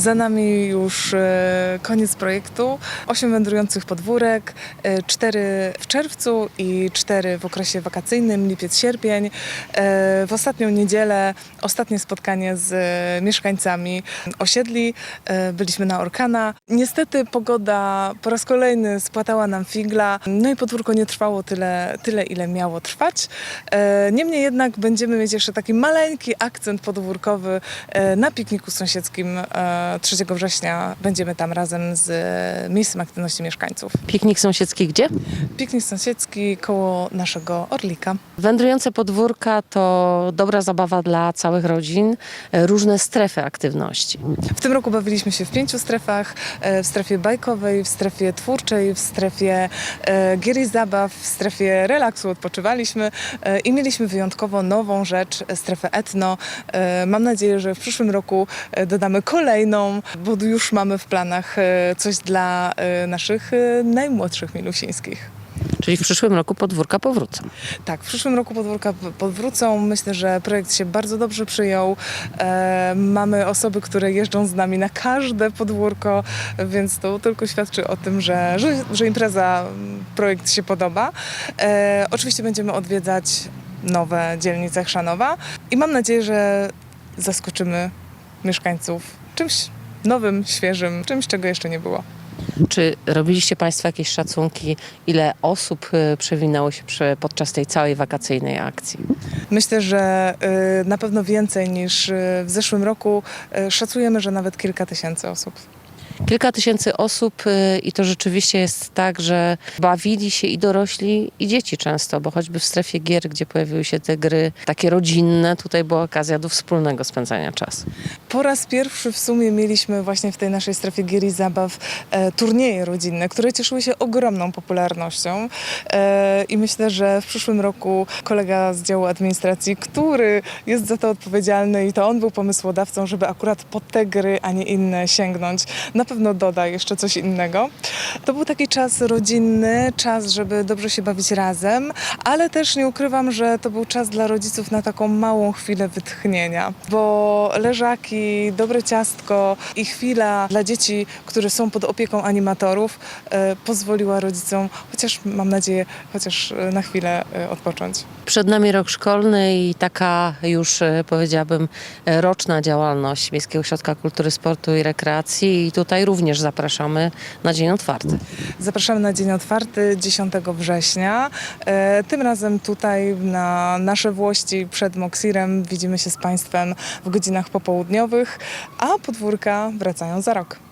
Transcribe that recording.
Za nami już e, koniec projektu. Osiem wędrujących podwórek, e, cztery w czerwcu i cztery w okresie wakacyjnym, lipiec, sierpień. E, W ostatnią niedzielę ostatnie spotkanie z mieszkańcami osiedli. Byliśmy na Orkana. Niestety pogoda po raz kolejny spłatała nam figla, no i podwórko nie trwało tyle, tyle ile miało trwać. Niemniej jednak będziemy mieć jeszcze taki maleńki akcent podwórkowy na pikniku sąsiedzkim 3 września. Będziemy tam razem z e, miejscem aktywności mieszkańców. Piknik sąsiedzki gdzie? Piknik sąsiedzki koło naszego Orlika. Wędrujące podwórka to dobra zabawa dla całych rodzin, e, różne strefy aktywności. W tym roku bawiliśmy się w pięciu strefach. e, W strefie bajkowej, w strefie twórczej, w strefie gier i zabaw, w strefie relaksu odpoczywaliśmy i mieliśmy wyjątkowo nową rzecz, strefę etno. Mam nadzieję, że w przyszłym roku dodamy kolejną, bo już mamy w planach e, coś dla e, naszych e, najmłodszych milusińskich. Czyli w przyszłym roku podwórka powrócą. Tak, w przyszłym roku podwórka powrócą. Myślę, że projekt się bardzo dobrze przyjął. E, mamy osoby, które jeżdżą z nami na każde podwórko, więc to tylko świadczy o tym, że, że, że impreza, m, projekt się podoba. E, oczywiście będziemy odwiedzać nowe dzielnice Chrzanowa i mam nadzieję, że zaskoczymy mieszkańców czymś nowym, świeżym, czymś, czego jeszcze nie było. Czy robiliście Państwo jakieś szacunki, ile osób e, przewinęło się przy, podczas tej całej wakacyjnej akcji? Myślę, że y, na pewno więcej niż y, w zeszłym roku. Y, Szacujemy, że nawet kilka tysięcy osób. Kilka tysięcy osób e, i to rzeczywiście jest tak, że bawili się i dorośli, i dzieci często, bo choćby w strefie gier, gdzie pojawiły się te gry takie rodzinne, tutaj była okazja do wspólnego spędzania czasu. Po raz pierwszy w sumie mieliśmy właśnie w tej naszej strefie gier i zabaw e, turnieje rodzinne, które cieszyły się ogromną popularnością. E, I myślę, że w przyszłym roku kolega z działu administracji, który jest za to odpowiedzialny i to on był pomysłodawcą, żeby akurat po te gry, a nie inne sięgnąć, na pewno doda jeszcze coś innego. To był taki czas rodzinny, czas, żeby dobrze się bawić razem, ale też nie ukrywam, że to był czas dla rodziców na taką małą chwilę wytchnienia, bo leżaki, dobre ciastko i chwila dla dzieci, które są pod opieką animatorów, e, pozwoliła rodzicom, chociaż mam nadzieję, chociaż e, na chwilę e, odpocząć. Przed nami rok szkolny i taka już powiedziałabym roczna działalność Miejskiego Ośrodka Kultury, Sportu i Rekreacji i tutaj również zapraszamy na dzień otwarty. Zapraszamy na dzień otwarty 10 września. E, Tym razem tutaj na nasze Włości przed Moksirem widzimy się z Państwem w godzinach popołudniowych, a podwórka wracają za rok.